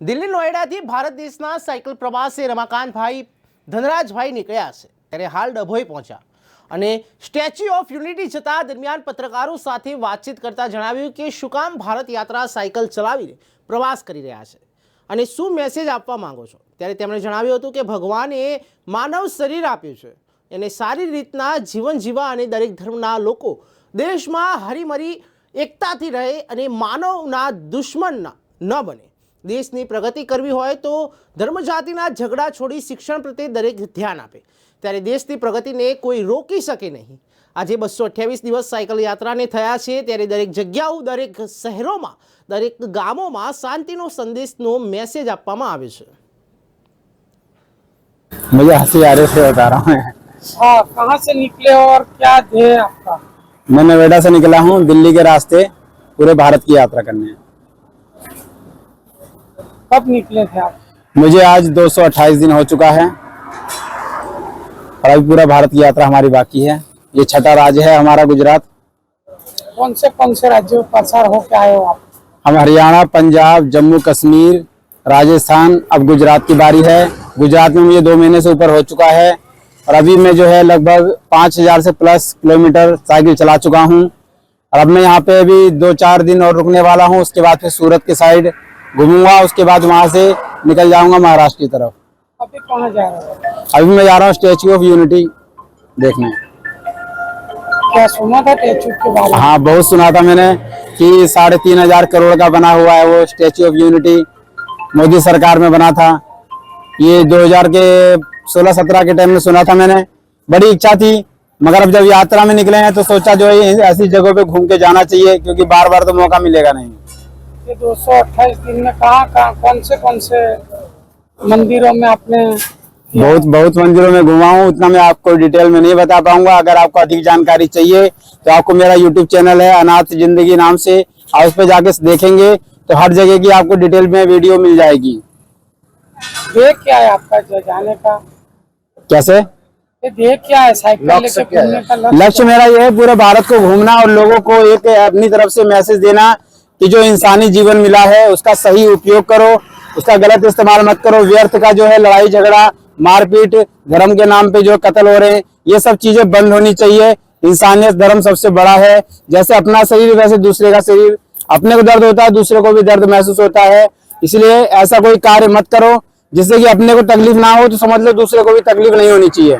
દિલ્હી નોએડાથી ભારત દેશના સાયકલ પ્રવાસે રમાકાંતભાઈ ધનરાજભાઈ નીકળ્યા છે. ત્યારે હાલ ડભોઈ પહોંચ્યા. અને સ્ટેચ્યુ ઓફ યુનિટી જતા દરમિયાન પત્રકારો સાથે વાતચીત કરતા જણાવ્યું કે શું કામ ભારત યાત્રા સાયકલ ચલાવીને પ્રવાસ કરી રહ્યા છે અને શું મેસેજ આપવા માંગો છો? ત્યારે તેમણે જણાવ્યું હતું કે ભગવાને માનવ શરીર આપ્યું છે એને સારી રીતના જીવન જીવવા અને દરેક ધર્મના લોકો દેશમાં હરીમરી એકતાથી રહે અને માનવના દુશ્મનના ન બને. દેશની પ્રગતિ કરવી હોય તો ધર્મ જાતિના ઝઘડા છોડી શિક્ષણ પ્રત્યે દરેક ધ્યાન આપે ત્યારે દેશની પ્રગતિને કોઈ રોકી શકે નહીં આજે બસો અઠ્યાવીસ દિવસ સાયકલ યાત્રાને થયા છે ત્યારે દરેક જગ્યાઓ દરેક શહેરોમાં દરેક ગામોમાં શાંતિનો સંદેશનો મેસેજ આપવામાં આવે છે मुझे हंसी आ रही से बता रहा हूँ हाँ कहाँ से निकले हो और क्या ध्येय आपका मैं नोएडा से निकला हूँ दिल्ली के रास्ते पूरे भारत की यात्रा करने कब निकले थे आप? मुझे आज 228 दिन हो चुका है और अभी पूरा भारत की यात्रा हमारी बाकी है। ये छठा राज्य है हमारा गुजरात। कौन से कौन से राज्यों में पसार होके आए हो आप? हम हरियाणा पंजाब जम्मू कश्मीर राजस्थान अब गुजरात की बारी है। गुजरात में मुझे दो महीने से ऊपर हो चुका है और अभी मैं जो है लगभग पाँच हज़ार से प्लस किलोमीटर साइकिल चला चुका हूँ। और अब मैं यहाँ पे अभी दो चार दिन और रुकने वाला हूँ उसके बाद फिर सूरत के साइड। घूमूँगा उसके बाद वहाँ से निकल जाऊँगा महाराष्ट्र की तरफ़। अभी कहाँ जा रहा हो? अभी मैं जा रहा हूँ स्टेचू ऑफ़ यूनिटी देखने। क्या सुना था स्टेचू के बारे में? हाँ बहुत सुना था मैंने कि साढ़े तीन हज़ार करोड़ का बना हुआ है वो स्टेचू ऑफ़ यूनिटी मोदी सरकार में बना था। ये 2000 के 16-17 के टाइम में सुना था मैंने। बड़ी इच्छा थी मगर अब जब यात्रा में निकले हैं तो सोचा जो है ऐसी जगहों पे घूम के जाना चाहिए क्योंकि बार बार तो मौका मिलेगा नहीं। ये दो सौ अट्ठाईस दिन में कहाँ कहाँ कौन से कौन से मंदिरों में आपने बहुत बहुत मंदिरों में घुमा हूँ उतना मैं आपको डिटेल में नहीं बता पाऊँगा। अगर आपको अधिक जानकारी चाहिए तो आपको मेरा यूट्यूब चैनल है अनाथ ज़िंदगी नाम से। आप उस पर जाके देखेंगे तो हर जगह की आपको डिटेल में वीडियो मिल जाएगी। ध्येय क्या है आपका जाने का? कैसे? ये ध्येय क्या है साइकिल लेके घूमने का लक्ष्य? मेरा यह है पूरे भारत को घूमना और लोगों को एक अपनी तरफ़ से मैसेज देना। कि जो इंसानी जीवन मिला है, उसका सही उपयोग करो, उसका गलत इस्तेमाल मत करो, व्यर्थ का जो है लड़ाई झगड़ा, मारपीट, धर्म के नाम पे जो कत्ल हो रहे हैं, ये सब चीज़ें बंद होनी चाहिए। इंसानियत धर्म सबसे बड़ा है। जैसे अपना शरीर, वैसे दूसरे का शरीर। अपने को दर्द होता है, दूसरे को भी दर्द महसूस होता है। इसलिए ऐसा कोई कार्य मत करो, जिससे कि अपने को तकलीफ़ ना हो तो समझ लो दूसरे को भी तकलीफ़ नहीं होनी चाहिए।